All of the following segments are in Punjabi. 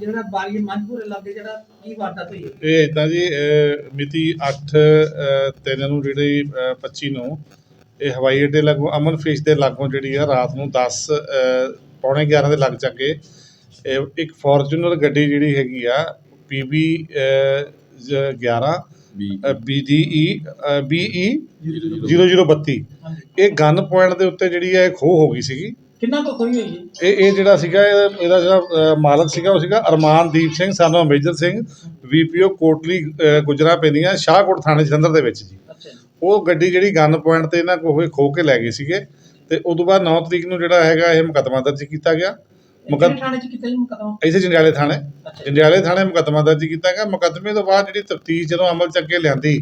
ਜਿਹੜਾ ਬਾਰੀ ਮਨਪੁਰ ਇਲਾਕੇ ਜਿਹੜਾ ਕੀ ਵਾਰਦਾਤ ਹੋਈ ਇਹ ਇਦਾਂ ਜੀ ਅਹ ਮਿਤੀ 8 ਤਿੰਨ ਨੂੰ ਜਿਹੜੀ ਅਹ 25 ਨੂੰ ਇਹ ਹਵਾਈ ਅੱਡੇ ਲਾਗੋਂ ਅਮਨ ਫਿਸ਼ ਦੇ ਲਾਗੋਂ ਜਿਹੜੀ ਆ ਰਾਤ ਨੂੰ 10 ਅਹ ਪੌਣੇ 11 ਦੇ ਲੱਗ ਚੱਕੇ ਇਹ ਇੱਕ ਫੋਰਚੂਨਰ ਗੱਡੀ ਜਿਹੜੀ ਹੈਗੀ ਆ PB 11 BDE BE 0032 ਹਾਂਜੀ ਇਹ ਗਨ ਪੁਆਇੰਟ ਦੇ ਉੱਤੇ ਜਿਹੜੀ ਹੈ ਖੋਹ ਹੋ ਗਈ ਸੀਗੀ। ਕਿੰਨਾ ਕੁ ਖੋਈ ਹੋਈ ਹੈ ਇਹ ਇਹ ਜਿਹੜਾ ਸੀਗਾ ਇਹ- ਇਹਦਾ ਜਿਹੜਾ ਮਾਲਕ ਸੀਗਾ ਉਹ ਸੀਗਾ ਅਰਮਾਨਦੀਪ ਸਿੰਘ ਸਾਨੂੰ ਮੇਜਰ ਸਿੰਘ ਵੀਪੀਓ ਕੋਟਲੀ ਅਹ, ਗੁਜਰਾ ਪੈਂਦੀਆਂ ਸ਼ਾਹਕੋਟ ਥਾਣੇ ਜਲੰਧਰ ਦੇ ਵਿੱਚ ਜੀ। ਅੱਛਾ ਜੀ। ਉਹ ਗੱਡੀ ਜਿਹੜੀ ਗਨ ਪੁਆਇੰਟ ਤੇ ਇਹਨਾਂ ਕੋਲ ਖੋ ਕੇ ਲੈ ਗਏ ਸੀਗੇ ਤੇ ਉਦੋਂ ਬਾਅਦ 9 ਤਰੀਕ ਨੂੰ ਜਿਹੜਾ ਹੈਗਾ ਇਹ ਮੁਕੱਦਮਾ ਦਰਜ ਕੀਤਾ ਗਿਆ। ਮੁਕੱਦ ਕਿਹੜੇ ਥਾਣੇ ਚ ਕੀਤਾ ਜੀ ਮੁਕਦਮਾ? ਇਸੇ ਜੰਡਿਆਲੇ ਥਾਣੇ। ਅੱਛਾ। ਜੰਡਿਆਲੇ ਥਾਣੇ ਮੁਕੱਦਮਾ ਦਰਜ ਕੀਤਾ ਗਿਆ। ਮੁਕੱਦਮੇ ਤੋਂ ਬਾਅਦ ਜਿਹੜੀ ਤਫਤੀਸ਼ ਜਦੋਂ ਅਮਲ ਚ ਅੱਗੇ ਲਿਆਂਦੀ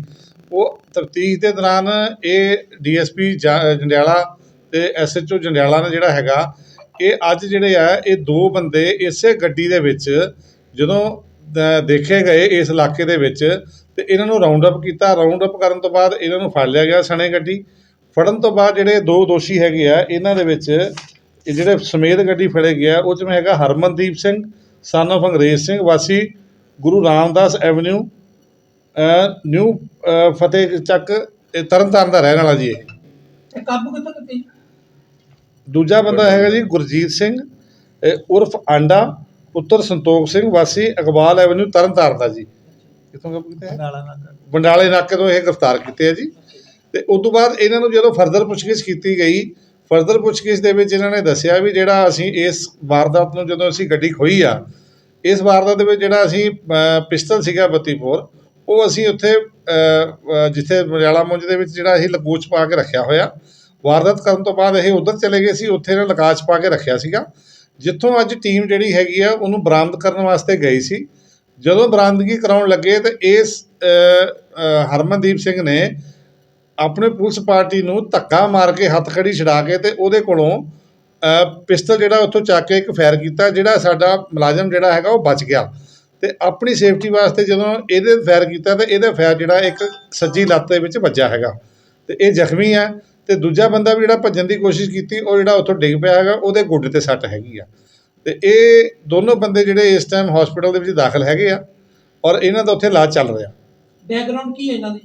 ਉਹ ਤਫਤੀਸ਼ ਦੇ ਦੌਰਾਨ ਇਹ ਡੀਐਸਪੀ ਜੰਡਿਆਲਾ ਤੇ ਐਸਐਚਓ ਜੰਡਿਆਲਾ ਨੇ ਜਿਹੜਾ ਹੈਗਾ, ਇਹ ਅੱਜ ਜਿਹੜੇ ਆ, ਇਹ ਦੋ ਬੰਦੇ ਇਸੇ ਗੱਡੀ ਦੇ ਵਿੱਚ ਜਦੋਂ ਦੇਖੇ ਗਏ ਇਸ ਇਲਾਕੇ ਦੇ ਵਿੱਚ, ਤੇ ਇਹਨਾਂ ਨੂੰ ਰਾਉਂਡ ਅਪ ਕੀਤਾ। ਰਾਉਂਡ ਅਪ ਕਰਨ ਤੋਂ ਬਾਅਦ ਇਹਨਾਂ ਨੂੰ ਫੜ ਲਿਆ ਗਿਆ ਸਣੇ ਗੱਡੀ। ਫੜਨ ਤੋਂ ਬਾਅਦ ਜਿਹੜੇ ਦੋ ਦੋਸ਼ੀ ਹੈਗੇ ਆ, ਇਹਨਾਂ ਦੇ ਵਿੱਚ ਇਹ ਜਿਹੜੇ ਸਮੇਤ ਗੱਡੀ ਫੜੇ ਗਿਆ ਉਹ 'ਚ ਮੈਂ ਹੈਗਾ ਹਰਮਨਦੀਪ ਸਿੰਘ ਸਨ of ਅੰਗਰੇਜ਼ ਸਿੰਘ ਵਾਸੀ, ਗੁਰੂ ਰਾਮਦਾਸ ਐਵਨਿਊ ਨਿਊ ਫਤਿਹ ਚੱਕ, ਇਹ ਤਰਨਤਾਰਨ ਦਾ ਰਹਿਣ ਵਾਲਾ ਜੀ ਇਹ। ਇਹ ਕਾਬੂ ਕਿੱਥੋਂ ਕੀਤੀ? ਦੂਜਾ ਬੰਦਾ ਹੈਗਾ ਜੀ ਗੁਰਜੀਤ ਸਿੰਘ ਉਰਫ ਆਂਡਾ ਪੁੱਤਰ ਸੰਤੋਖ ਸਿੰਘ ਵਾਸੀ ਇਕਬਾਲ ਐਵਨਿਊ ਤਰਨਤਾਰਨ ਦਾ ਜੀ। ਕਿੱਥੋਂ ਕਾਬੂ ਕੀਤਾ ਹੈ? ਬੰਡਾਲੇ ਨਾਕੇ ਤੋਂ। ਇਹ ਗ੍ਰਿਫਤਾਰ ਕੀਤੇ ਆ ਜੀ। ਤੇ ਉਸ ਤੋਂ ਬਾਅਦ ਇਹਨਾਂ ਨੂੰ ਜਦੋਂ ਫਰਦਰ ਪੁੱਛਗਿੱਛ ਕੀਤੀ ਗਈ ਫਰਦਰ ਪੁੱਛਗਿੱਛ ਦੇ ਵਿੱਚ ਇਹਨਾਂ ਨੇ ਦੱਸਿਆ ਵੀ ਜਿਹੜਾ ਅਸੀਂ ਇਸ ਵਾਰਦਾਤ ਨੂੰ ਜਦੋਂ ਅਸੀਂ ਗੱਡੀ ਖੋਈ ਆ ਇਸ ਵਾਰਦਾਤ ਦੇ ਵਿੱਚ ਜਿਹੜਾ ਅਸੀਂ ਪਿਸਤਲ ਸੀਗਾ 32 ਬੋਰ ਉਹ ਅਸੀਂ ਉੱਥੇ ਜਿੱਥੇ ਮਰਿਆਲਾ ਮੁੰਜ ਦੇ ਵਿੱਚ ਜਿਹੜਾ ਅਸੀਂ ਲਕੋਚ ਪਾ ਕੇ ਰੱਖਿਆ ਹੋਇਆ ਵਾਰਦਾਤ ਕਰਨ ਤੋਂ ਬਾਅਦ ਇਹ ਉਧਰ ਚਲੇ ਗਏ ਸੀ, ਉੱਥੇ ਇਹਨਾਂ ਲਕਾਚ ਪਾ ਕੇ ਰੱਖਿਆ ਸੀਗਾ। ਜਿੱਥੋਂ ਅੱਜ ਟੀਮ ਜਿਹੜੀ ਹੈਗੀ ਆ, ਉਹਨੂੰ ਬਰਾਮਦ ਕਰਨ ਵਾਸਤੇ ਗਈ ਸੀ। ਜਦੋਂ ਬਰਾਮਦਗੀ ਕਰਾਉਣ ਲੱਗੇ ਤਾਂ ਇਸ ਹਰਮਨਦੀਪ ਸਿੰਘ ਨੇ ਆਪਣੇ ਪੁਲਿਸ ਪਾਰਟੀ ਨੂੰ ਧੱਕਾ ਮਾਰ ਕੇ ਹੱਥ ਖੜੀ ਛਡਾ ਕੇ ਤੇ ਉਹਦੇ ਕੋਲੋਂ ਪਿਸਤਲ ਜਿਹੜਾ ਉੱਥੋਂ ਚੱਕ ਕੇ ਇੱਕ ਫਾਇਰ ਕੀਤਾ, ਜਿਹੜਾ ਸਾਡਾ ਮੁਲਾਜ਼ਮ ਜਿਹੜਾ ਹੈਗਾ ਉਹ ਬਚ ਗਿਆ। ਤੇ ਆਪਣੀ ਸੇਫਟੀ ਵਾਸਤੇ ਜਦੋਂ ਇਹਦੇ ਫਾਇਰ ਕੀਤਾ ਤੇ ਇਹਦਾ ਫਾਇਰ ਜਿਹੜਾ ਇੱਕ ਸੱਜੀ ਲੱਤ ਦੇ ਵਿੱਚ ਵੱਜਾ ਹੈਗਾ। ਤੇ ਇਹ ਜ਼ਖਮੀ ਹੈ। ਤੇ ਦੂਜਾ ਬੰਦਾ ਵੀ ਜਿਹੜਾ ਭੱਜਣ ਦੀ ਕੋਸ਼ਿਸ਼ ਕੀਤੀ ਉਹ ਜਿਹੜਾ ਉੱਥੋਂ ਡਿੱਗ ਪਿਆ ਹੈਗਾ ਉਹਦੇ ਗੋਡੇ ਤੇ ਸੱਟ ਹੈਗੀ ਆ। ਤੇ ਇਹ ਦੋਨੋਂ ਬੰਦੇ ਜਿਹੜੇ ਇਸ ਟਾਈਮ ਹਸਪੀਟਲ ਦੇ ਵਿੱਚ ਦਾਖਲ ਹੈਗੇ ਆ ਔਰ ਇਹਨਾਂ ਦਾ ਉੱਥੇ ਇਲਾਜ ਚੱਲ ਰਿਹਾ। ਬੈਕਗ੍ਰਾਉਂਡ ਕੀ ਹੈ ਇਹਨਾਂ ਦੀ?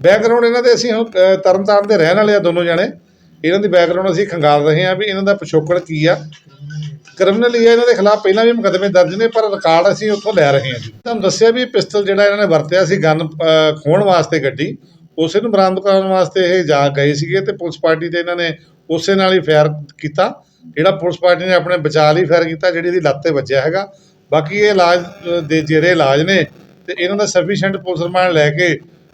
ਬੈਕਗ੍ਰਾਉਂਡ ਇਹਨਾਂ ਦੇ ਅਸੀਂ ਹੁਣ ਤਰਨਤਾਰਨ ਦੇ ਰਹਿਣ ਵਾਲੇ ਆ ਦੋਨੋਂ ਜਾਣੇ। ਇਹਨਾਂ ਦੀ ਬੈਕਗ੍ਰਾਉਂਡ ਅਸੀਂ ਖੰਗਾਲ ਰਹੇ ਹਾਂ ਵੀ ਇਹਨਾਂ ਦਾ ਪਿਛੋਕੜ ਕੀ ਆ। ਕ੍ਰਿਮੀਨਲ ਹੀ ਆ ਇਹਨਾਂ ਦੇ ਖਿਲਾਫ ਪਹਿਲਾਂ ਵੀ ਮੁਕੱਦਮੇ ਦਰਜ ਨੇ ਪਰ ਰਿਕਾਰਡ ਅਸੀਂ ਉੱਥੋਂ ਲੈ ਰਹੇ ਹਾਂ ਜੀ। ਤੁਹਾਨੂੰ ਦੱਸਿਆ ਵੀ ਪਿਸਤਲ ਜਿਹੜਾ ਇਹਨਾਂ ਨੇ ਵਰਤਿਆ ਸੀ ਗਨ ਖੋਣ ਵਾਸਤੇ ਗੱਡੀ ਉਸੇ ਨੂੰ ਬਰਾਮਦ ਕਰਨ ਵਾਸਤੇ ਇਹ ਜਾ ਗਏ ਸੀਗੇ ਤੇ ਪੁਲਿਸ ਪਾਰਟੀ ਤੇ ਇਹਨਾਂ ਨੇ ਉਸੇ ਨਾਲ ਹੀ ਫਾਇਰ ਕੀਤਾ। ਜਿਹੜਾ ਪੁਲਿਸ ਪਾਰਟੀ ਨੇ ਆਪਣੇ ਬਚਾਅ ਲਈ ਫਾਇਰ ਕੀਤਾ, ਜਿਹੜੀ ਇਹਦੀ ਲੱਤ ਤੇ ਵੱਜਿਆ ਹੈਗਾ। ਬਾਕੀ ਇਹ ਇਲਾਜ ਦੇ ਜਿਹੜੇ ਇਲਾਜ ਨੇ ਤੇ ਇਹਨਾਂ ਦਾ ਸਫੀਸ਼ੀਐਂਟ ਪੁਲਿਸ ਰਿਮਾਂਡ ਲੈ ਕੇ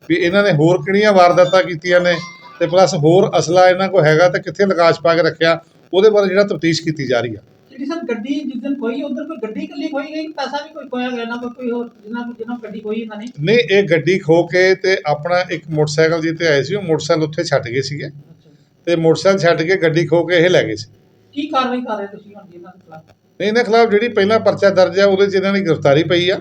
ਵੀ ਇਹਨਾਂ ਨੇ ਹੋਰ ਕਿਹੜੀਆਂ ਵਾਰਦਾਤਾਂ ਕੀਤੀਆਂ ਨੇ ਤੇ ਪਲੱਸ ਹੋਰ ਅਸਲਾ ਇਹਨਾਂ ਕੋਲ ਹੈਗਾ ਤੇ ਕਿੱਥੇ ਲਕਾਸ਼ ਪਾ ਕੇ ਰੱਖਿਆ, ਉਹਦੇ ਬਾਰੇ ਜਿਹੜਾ ਤਫਤੀਸ਼ ਕੀਤੀ ਜਾ ਰਹੀ ਆ। ਜਿਹੜੀ ਸਰ ਗੱਡੀ ਜਿਸ ਦਿਨ ਕੋਈ ਉਧਰ ਕੋਈ ਗੱਡੀ ਇਕੱਲੀ ਖੋਈ ਗਈ ਪੈਸਾ ਵੀ ਕੋਈ ਖੋਇਆ ਗਿਆ ਨਾ ਕੋਈ ਕੋਈ ਹੋਰ ਜਿਨ੍ਹਾਂ ਜਿਨ੍ਹਾਂ ਗੱਡੀ ਖੋਈ ਇਹਨਾਂ ਨੇ। ਨਹੀਂ ਇਹ ਗੱਡੀ ਖੋ ਕੇ ਤੇ ਆਪਣਾ ਇੱਕ ਮੋਟਰਸਾਈਕਲ ਜਿੱਤੇ ਆਏ ਸੀ ਉਹ ਮੋਟਰਸਾਈਕਲ ਉੱਥੇ ਛੱਡ ਗਏ ਸੀਗੇ। ਤੇ ਮੋਟਰਸਾਈਕਲ ਛੱਡ ਕੇ ਗੱਡੀ ਖੋ ਕੇ ਇਹ ਲੈ ਗਏ ਸੀ। ਕੀ ਕਾਰਵਾਈ ਕਰ ਰਹੇ ਤੁਸੀਂ ਹੁਣ ਇਹਨਾਂ ਦੇ ਖਿਲਾਫ? ਨਹੀਂ ਇਹਨਾਂ ਖਿਲਾਫ ਜਿਹੜੀ ਪਹਿਲਾ ਪਰਚਾ ਦਰਜ ਆ ਉਹਦੇ 'ਚ ਇਹਨਾਂ ਦੀ ਗ੍ਰਿਫਤਾਰੀ ਪਈ ਆ।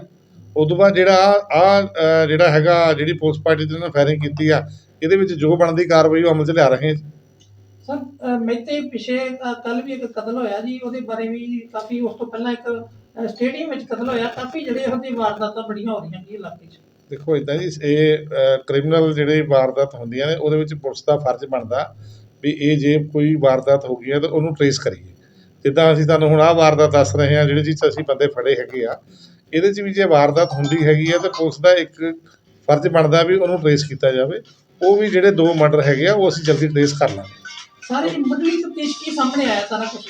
ਉਦੋਂ ਬਾਅਦ ਜਿਹੜਾ ਆ ਜਿਹੜਾ ਹੈਗਾ ਜਿਹੜੀ ਪੁਲਿਸ ਪਾਰਟੀ ਤੇ ਇਹਨਾਂ ਫਾਇਰਿੰਗ ਕੀਤੀ ਆ ਇਹਦੇ ਵਿੱਚ ਜੋ ਬਣਦੀ ਕਾਰਵਾਈ ਉਹ ਅਮਲ 'ਚ ਲਿਆ ਰਹੇ ਹਾਂ। ਸਰ ਅ, ਪਿਛੇ ਕੱਲ ਵੀ ਇੱਕ ਕਤਲ ਹੋਇਆ ਜੀ ਉਹਦੇ ਬਾਰੇ ਵੀ ਕਾਫੀ ਉਸ ਤੋਂ ਪਹਿਲਾਂ ਇੱਕ ਸਟੇਡੀਅਮ ਵਿੱਚ ਕਤਲ ਹੋਇਆ। ਕਾਫੀ ਜਿਹੜੇ ਉਹਦੀ ਵਾਰਦਾਤਾਂ ਬੜੀਆਂ ਹੋ ਰਹੀਆਂ ਜੀ ਇਲਾਕੇ 'ਚ। ਦੇਖੋ ਇਦਾਂ ਜੀ ਇਹ ਕ੍ਰਿਮੀਨਲ ਜਿਹੜੇ ਵਾਰਦਾਤ ਹੁੰਦੀਆਂ ਨੇ ਉਹਦੇ ਵਿੱਚ ਪੁਲਿਸ ਦਾ ਫਰਜ਼ ਬਣਦਾ ਵੀ ਇਹ ਜੇ ਕੋਈ ਵਾਰਦਾਤ ਹੋ ਗਈ ਹੈ ਤਾਂ ਉਹਨੂੰ ਟਰੇਸ ਕਰੀਏ। ਜਿੱਦਾਂ ਅਸੀਂ ਤੁਹਾਨੂੰ ਹੁਣ ਆਹ ਵਾਰਦਾਤ ਦੱਸ ਰਹੇ ਹਾਂ ਜਿਹੜੇ ਚੀਜ਼ ਅਸੀਂ ਬੰਦੇ ਫੜੇ ਹੈਗੇ ਆ ਇਹਦੇ 'ਚ ਵੀ ਜੇ ਵਾਰਦਾਤ ਹੁੰਦੀ ਹੈਗੀ ਆ ਤਾਂ ਪੁਲਿਸ ਦਾ ਇੱਕ ਫਰਜ਼ ਬਣਦਾ ਵੀ ਉਹਨੂੰ ਟਰੇਸ ਕੀਤਾ ਜਾਵੇ। ਉਹ ਵੀ ਜਿਹੜੇ ਦੋ ਮਰਡਰ ਹੈਗੇ ਆ ਉਹ ਅਸੀਂ ਜਲਦੀ ਟਰੇਸ ਕਰ ਲਾਂਗੇ। ਸਾਰੇ ਮਤਲਬ ਤਫਤੀਸ਼ ਕੀ ਸਾਹਮਣੇ ਆਇਆ ਸਾਰਾ ਕੁਝ